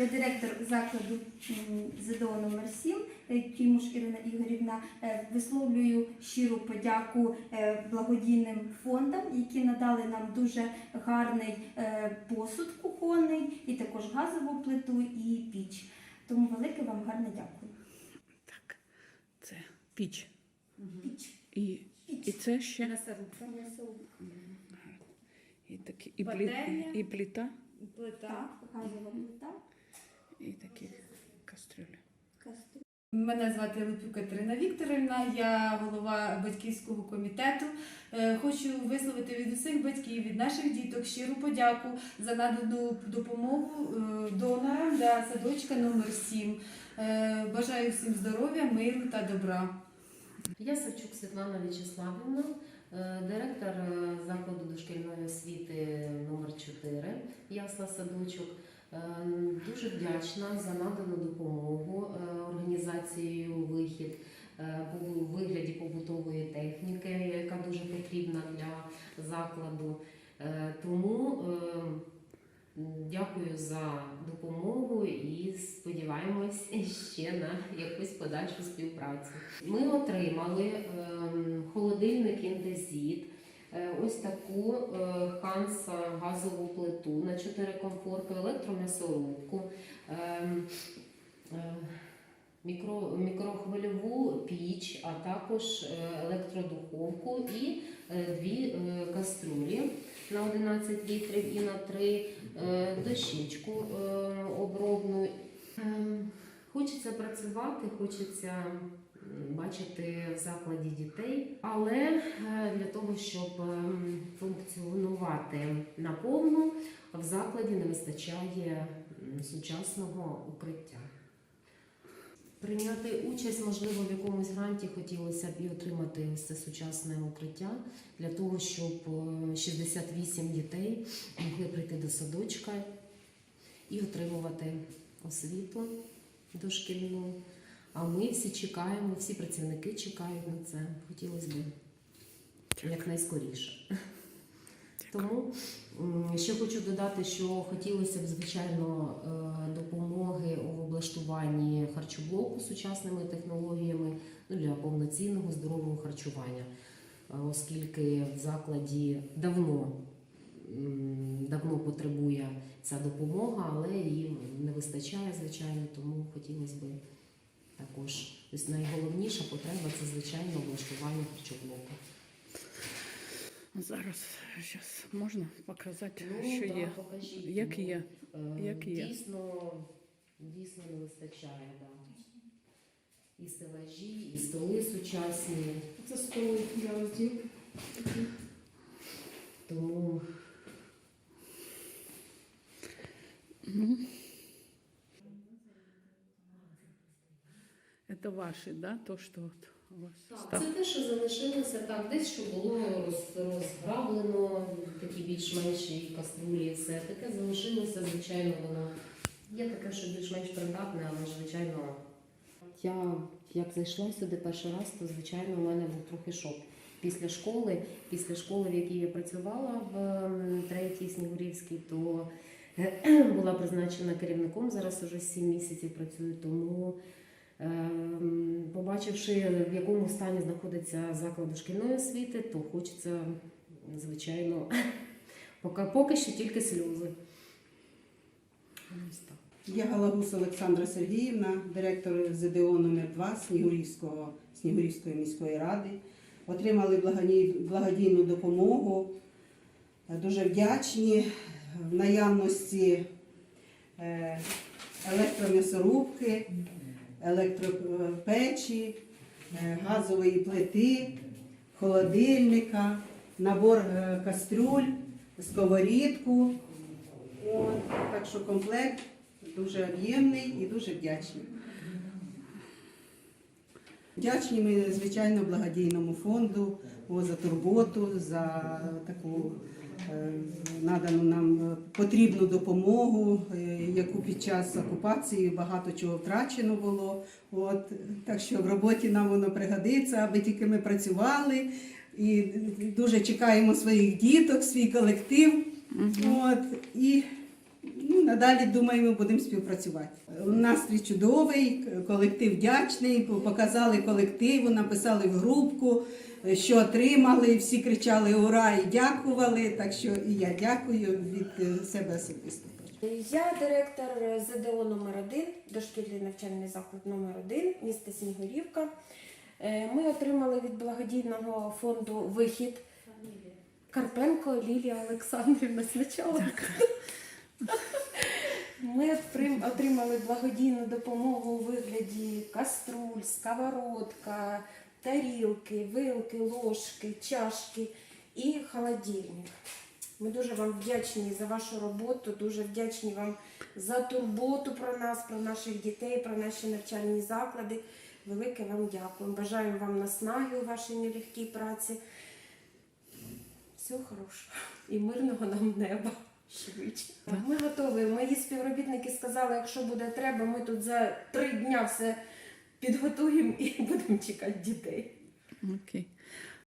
Я директор закладу ЗДО номер 7 е, Кімуш Ірина Ігорівна. Е, Висловлюю щиру подяку е, благодійним фондам, які надали нам дуже гарний посуд кухонний, і також газову плиту і піч. Тому велике вам гарне дякую. Так, це піч. Піч. І, і це ще М'ясорубка. і, такі, і, плі, і пліта, Плита. Так, газова плита. І такі кастрюлі. Мене звати Липюк Катерина Вікторівна, я голова батьківського комітету. Е, Хочу висловити від усіх батьків, від наших діток щиру подяку за надану допомогу е, донорам для садочка номер 7 Е, Бажаю всім здоров'я, миру та добра. Я Савчук Світлана В'ячеславівна, директор закладу дошкільної освіти номер 4 Ясла Садочок. Е, Дуже вдячна за надану допомогу е, організацією вихід е, у вигляді побутової техніки, яка дуже потрібна для закладу. Тому дякую за допомогу і сподіваємось ще на якусь подальшу співпрацю. Ми отримали ем, холодильник індезіт, ось таку е, Ханса газову плиту на 4 комфорки, електром'ясорубку, ем, е, мікро, мікрохвильову піч, а також е, електродуховку і е, дві е, каструлі на 11 літрів і на 3 е, дощечку е, обробну. Ем, Хочеться працювати, хочеться бачити в закладі дітей, але е, для того, щоб ем, функціонувати наповну, в закладі не вистачає сучасного укриття. Прийняти участь, можливо, в якомусь гранті хотілося б і отримати це сучасне укриття для того, щоб е, 68 дітей могли прийти до садочка і отримувати освіту дошкільну. А ми всі чекаємо, всі працівники чекають на це. Хотілося б якнайскоріше. Тому ще хочу додати, що хотілося б, звичайно, е, допомоги у облаштуванні харчоблоку сучасними технологіями ну, для повноцінного здорового харчування, Е, оскільки в закладі давно, давно потребує ця допомога, але її не вистачає, звичайно, тому хотілося б також. Тобто найголовніша потреба це звичайно облаштування харчоблоку. Зараз зараз можна показати, Ну, що да, є. покажіть. Як Ну, є? е, Як є? Дійсно, дійсно не вистачає, да. І стелажі, і столи сучасні. Це столи для розділу. Тому Ну. Це ваші, да? То, що от у вас так, це те, що залишилося так, десь що було роз, розграблено, такі більш-менші каструлі, і все таке залишилося, звичайно, воно є таке, що більш-менш придатне, але звичайно. Я як зайшла сюди перший раз, то звичайно у мене був трохи шок. Після школи, після школи, в якій я працювала в ем, третій Снігурівській, то е, була призначена керівником. Зараз уже 7 місяців працюю. Тому, побачивши, в якому стані знаходиться заклад дошкільної освіти, то хочеться, звичайно, поки, поки що тільки сльози. Я Галагус Олександра Сергіївна, директор ЗДО номер 2 Снігурівського, Снігурівської міської ради. Отримали благодійну допомогу. Дуже вдячні в наявності е, електром'ясорубки, електропечі, е, газової плити, холодильника, набор е, кастрюль, сковорідку. Так що комплект дуже об'ємний і дуже вдячний. Вдячні ми, звичайно, благодійному фонду о, за турботу, за таку надану нам е, потрібну допомогу, е, яку під час окупації багато чого втрачено було. От, так що в роботі нам воно пригодиться, аби тільки ми працювали. І дуже чекаємо своїх діток, свій колектив. От, і ну, надалі думаємо, будемо співпрацювати. Настрій чудовий, колектив вдячний, показали колективу, написали в групку, що отримали. Всі кричали Ура і дякували. Так що і я дякую від себе особисто. Я директор ЗДО номер 1 дошкільний навчальний заклад номер 1 міста Снігурівка. Е, Ми отримали від благодійного фонду вихід Карпенко Лілія Олександрівна спочатку. Ми отримали благодійну допомогу у вигляді каструль, сковородка, тарілки, вилки, ложки, чашки і холодильник. Ми дуже вам вдячні за вашу роботу, дуже вдячні вам за турботу про нас, про наших дітей, про наші навчальні заклади. Велике вам дякую. Бажаємо вам наснаги у вашій нелегкій праці. Всього хорошого і мирного нам неба. Швидше. Ми готові. Мої співробітники сказали, якщо буде треба, ми тут за три дня все підготуємо і будемо чекати дітей. Окей.